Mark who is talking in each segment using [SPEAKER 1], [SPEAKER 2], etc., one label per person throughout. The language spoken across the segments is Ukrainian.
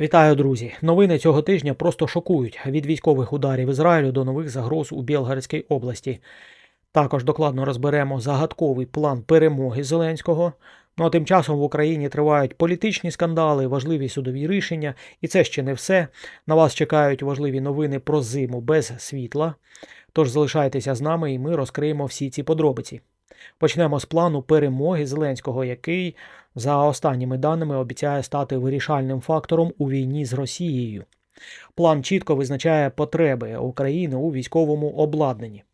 [SPEAKER 1] Вітаю, друзі! Новини цього тижня просто шокують від військових ударів Ізраїлю до нових загроз у Білгородській області. Також докладно розберемо загадковий план перемоги Зеленського. Ну а тим часом в Україні тривають політичні скандали, важливі судові рішення, і це ще не все. На вас чекають важливі новини про зиму без світла. Тож залишайтеся з нами, і ми розкриємо всі ці подробиці. Почнемо з плану перемоги Зеленського, який, за останніми даними, обіцяє стати вирішальним фактором у війні з Росією. План чітко визначає потреби України у військовому обладнанні.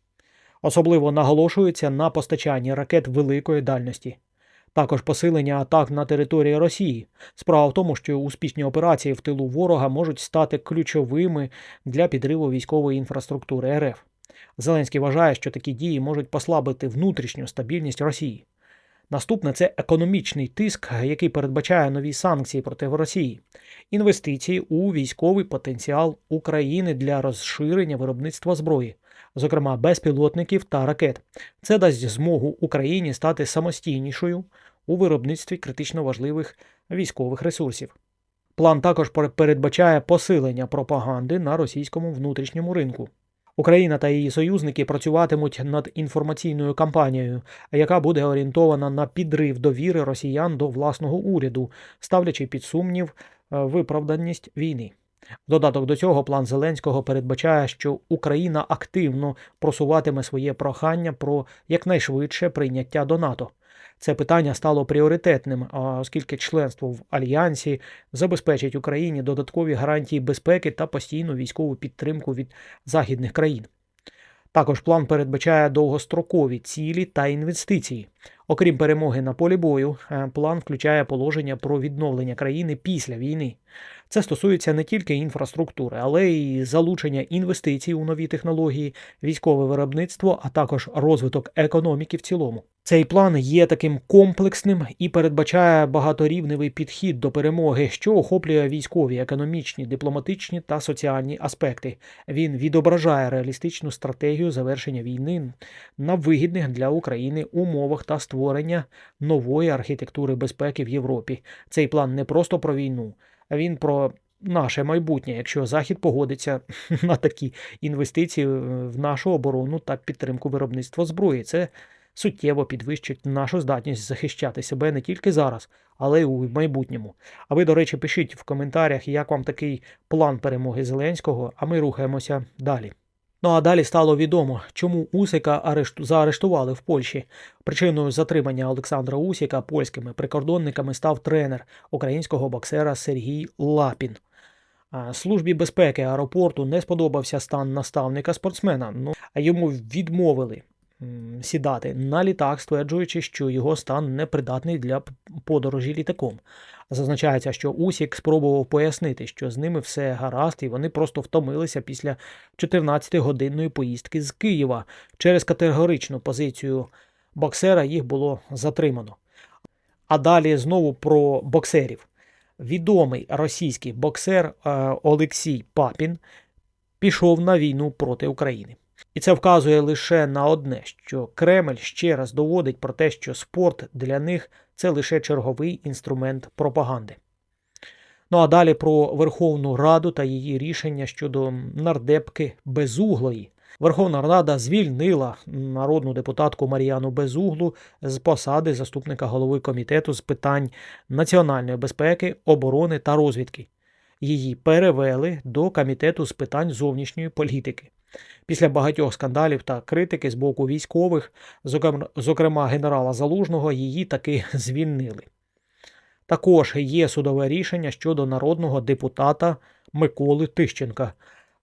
[SPEAKER 1] Особливо наголошується на постачанні ракет великої дальності. Також посилення атак на території Росії. Справа в тому, що успішні операції в тилу ворога можуть стати ключовими для підриву військової інфраструктури РФ. Зеленський вважає, що такі дії можуть послабити внутрішню стабільність Росії. Наступне це економічний тиск, який передбачає нові санкції проти Росії, інвестиції у військовий потенціал України для розширення виробництва зброї, зокрема безпілотників та ракет. Це дасть змогу Україні стати самостійнішою у виробництві критично важливих військових ресурсів. План також передбачає посилення пропаганди на російському внутрішньому ринку. Україна та її союзники працюватимуть над інформаційною кампанією, яка буде орієнтована на підрив довіри росіян до власного уряду, ставлячи під сумнів е, виправданість війни. Додаток до цього план Зеленського передбачає, що Україна активно просуватиме своє прохання про якнайшвидше прийняття до НАТО. Це питання стало пріоритетним, оскільки членство в альянсі забезпечить Україні додаткові гарантії безпеки та постійну військову підтримку від західних країн. Також план передбачає довгострокові цілі та інвестиції. Окрім перемоги на полі бою, е, план включає положення про відновлення країни після війни. Це стосується не тільки інфраструктури, але й залучення інвестицій у нові технології, військове виробництво, а також розвиток економіки в цілому. Цей план є таким комплексним і передбачає багаторівневий підхід до перемоги, що охоплює військові, економічні, дипломатичні та соціальні аспекти. Він відображає реалістичну стратегію завершення війни на вигідних для України умовах та створення нової архітектури безпеки в Європі. Цей план не просто про війну, а він про наше майбутнє, якщо Захід погодиться на такі інвестиції в нашу оборону та підтримку виробництва зброї. Це суттєво підвищить нашу здатність захищати себе не тільки зараз, але й у майбутньому. А ви, до речі, пишіть в коментарях, як вам такий план перемоги Зеленського, а ми рухаємося далі. Ну а далі стало відомо, чому Усика арешту... заарештували в Польщі. Причиною затримання Олександра Усіка польськими прикордонниками став тренер українського боксера Сергій Лапін. Службі безпеки аеропорту не сподобався стан наставника спортсмена. Ну а йому відмовили сідати на літак, стверджуючи, що його стан непридатний для подорожі літаком. Зазначається, що Усік спробував пояснити, що з ними все гаразд, і вони просто втомилися після 14-годинної поїздки з Києва. Через категоричну позицію боксера їх було затримано. А далі знову про боксерів. Відомий російський боксер е, Олексій Папін пішов на війну проти України. І це вказує лише на одне, що Кремль ще раз доводить про те, що спорт для них це лише черговий інструмент пропаганди. Ну а далі про Верховну Раду та її рішення щодо нардепки Безуглої. Верховна Рада звільнила народну депутатку Мар'яну Безуглу з посади заступника голови комітету з питань національної безпеки, оборони та розвідки. Її перевели до комітету з питань зовнішньої політики. Після багатьох скандалів та критики з боку військових, зокрема генерала Залужного, її таки звільнили. Також є судове рішення щодо народного депутата Миколи Тищенка.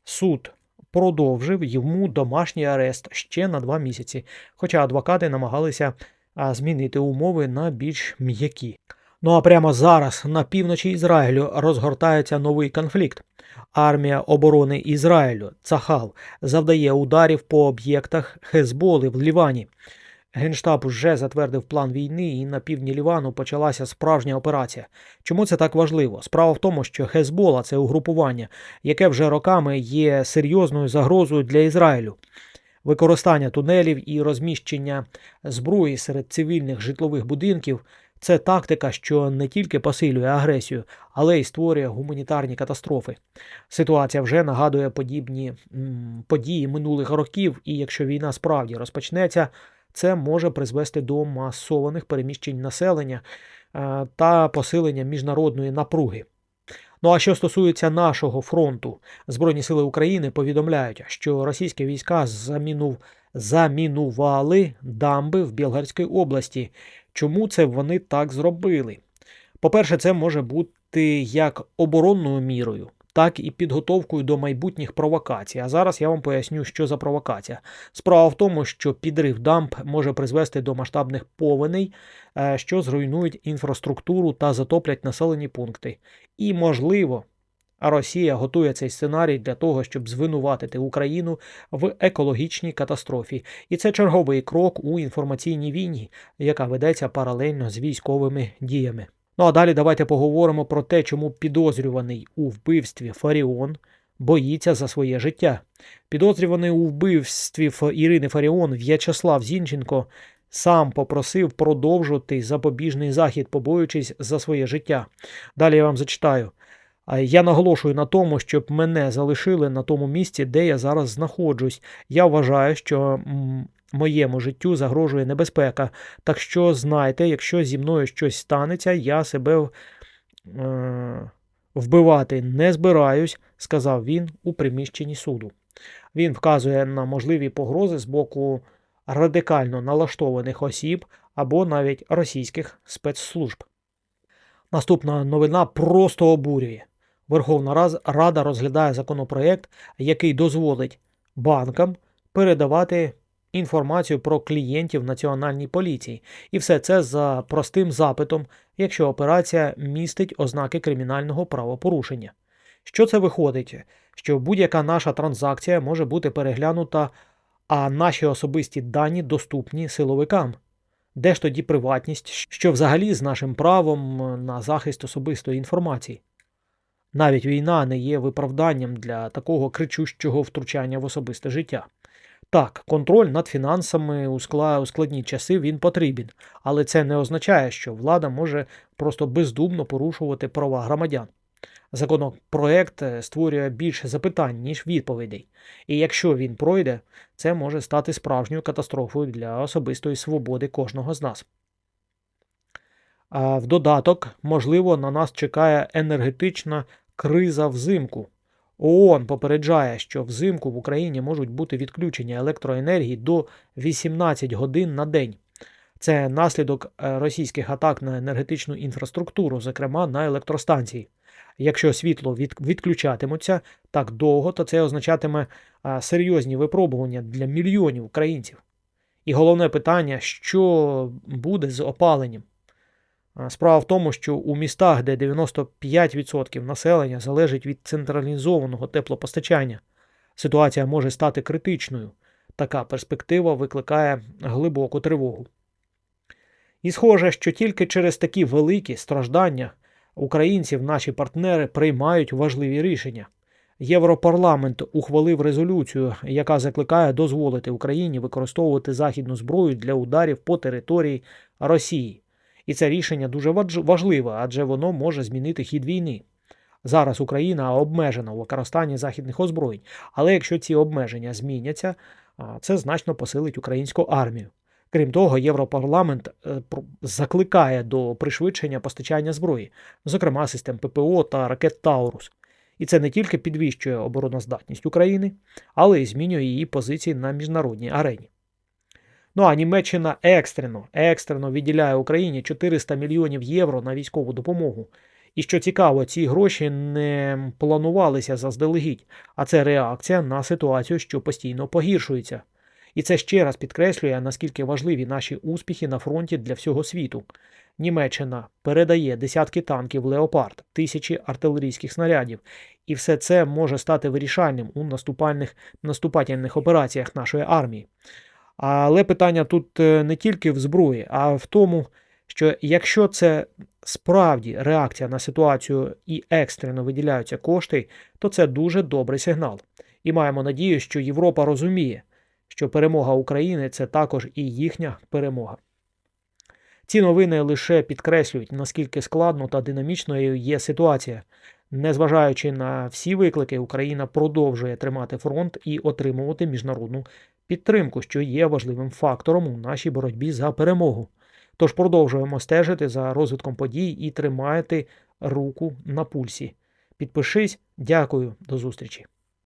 [SPEAKER 1] Суд продовжив йому домашній арест ще на два місяці, хоча адвокати намагалися змінити умови на більш м'які. Ну а прямо зараз на півночі Ізраїлю розгортається новий конфлікт. Армія оборони Ізраїлю Цахал завдає ударів по об'єктах Хезболи в Лівані. Генштаб вже затвердив план війни, і на півдні Лівану почалася справжня операція. Чому це так важливо? Справа в тому, що Хезбола це угрупування, яке вже роками є серйозною загрозою для Ізраїлю. Використання тунелів і розміщення зброї серед цивільних житлових будинків Це тактика, що не тільки посилює агресію, але й створює гуманітарні катастрофи. Ситуація вже нагадує подібні м, події минулих років, і якщо війна справді розпочнеться, це може призвести до масованих переміщень населення е, та посилення міжнародної напруги. Ну а що стосується нашого фронту, Збройні сили України повідомляють, що російські війська замінув, замінували дамби в Білгарській області. Чому це вони так зробили? По-перше, це може бути як оборонною мірою, так і підготовкою до майбутніх провокацій. А зараз я вам поясню, що за провокація. Справа в тому, що підрив дамб може призвести до масштабних повеней, е, що зруйнують інфраструктуру та затоплять населені пункти. І, можливо, Росія готує цей сценарій для того, щоб звинуватити Україну в екологічній катастрофі. І це черговий крок у інформаційній війні, яка ведеться паралельно з військовими діями. Ну а далі давайте поговоримо про те, чому підозрюваний у вбивстві Фаріон боїться за своє життя. Підозрюваний у вбивстві Ірини Фаріон В'ячеслав Зінченко сам попросив продовжувати запобіжний захід, побоюючись за своє життя. Далі я вам зачитаю. Я наголошую на тому, щоб мене залишили на тому місці, де я зараз знаходжусь. Я вважаю, що моєму життю загрожує небезпека. Так що знайте, якщо зі мною щось станеться, я себе е, вбивати не збираюсь, сказав він у приміщенні суду. Він вказує на можливі погрози з боку радикально налаштованих осіб або навіть російських спецслужб. Наступна новина просто обурює. Верховна Рада розглядає законопроект, який дозволить банкам передавати інформацію про клієнтів Національній поліції. І все це за простим запитом, якщо операція містить ознаки кримінального правопорушення. Що це виходить? Що будь-яка наша транзакція може бути переглянута, а наші особисті дані доступні силовикам. Де ж тоді приватність, що взагалі з нашим правом на захист особистої інформації? Навіть війна не є виправданням для такого кричущого втручання в особисте життя. Так, контроль над фінансами у складні часи він потрібен, але це не означає, що влада може просто бездумно порушувати права громадян. Законопроект е, створює більше запитань, ніж відповідей, і якщо він пройде, це може стати справжньою катастрофою для особистої свободи кожного з нас. А в додаток, можливо, на нас чекає енергетична криза взимку. ООН попереджає, що взимку в Україні можуть бути відключення електроенергії до 18 годин на день. Це наслідок е, російських атак на енергетичну інфраструктуру, зокрема на електростанції. Якщо світло від, відключатимуться так довго, то це означатиме серйозні випробування для мільйонів українців. І головне питання, що буде з опаленням. А, Справа в тому, що у містах, де 95% населення залежить від централізованого теплопостачання, ситуація може стати критичною. Така перспектива викликає глибоку тривогу. І схоже, що тільки через такі великі страждання українців наші партнери приймають важливі рішення. Європарламент ухвалив резолюцію, яка закликає дозволити Україні використовувати західну зброю для ударів по території Росії. І це рішення дуже важливе, адже воно може змінити хід війни. Зараз Україна обмежена у використанні західних озброєнь, але якщо ці обмеження зміняться, це значно посилить українську армію. Крім того, Європарламент е, закликає до пришвидшення постачання зброї, зокрема систем ППО та ракет Таурус. І це не тільки підвищує обороноздатність України, але й змінює її позиції на міжнародній арені. Ну а Німеччина екстрено, екстрено відділяє Україні 400 мільйонів євро на військову допомогу. І що цікаво, ці гроші не планувалися заздалегідь, а це реакція на ситуацію, що постійно погіршується. І це ще раз підкреслює, наскільки важливі наші успіхи на фронті для всього світу. Німеччина передає десятки танків Леопард, тисячі артилерійських снарядів, і все це може стати вирішальним у наступальних наступательних операціях нашої армії. Але питання тут е, не тільки в зброї, а в тому, що якщо це справді реакція на ситуацію і екстрено виділяються кошти, то це дуже добрий сигнал. І маємо надію, що Європа розуміє, що перемога України це також і їхня перемога. Ці новини лише підкреслюють, наскільки складно та динамічною є ситуація. Незважаючи на всі виклики, Україна продовжує тримати фронт і отримувати міжнародну підтримку, що є важливим фактором у нашій боротьбі за перемогу. Тож продовжуємо стежити за розвитком подій і тримати руку на пульсі. Підпишись, дякую, до зустрічі.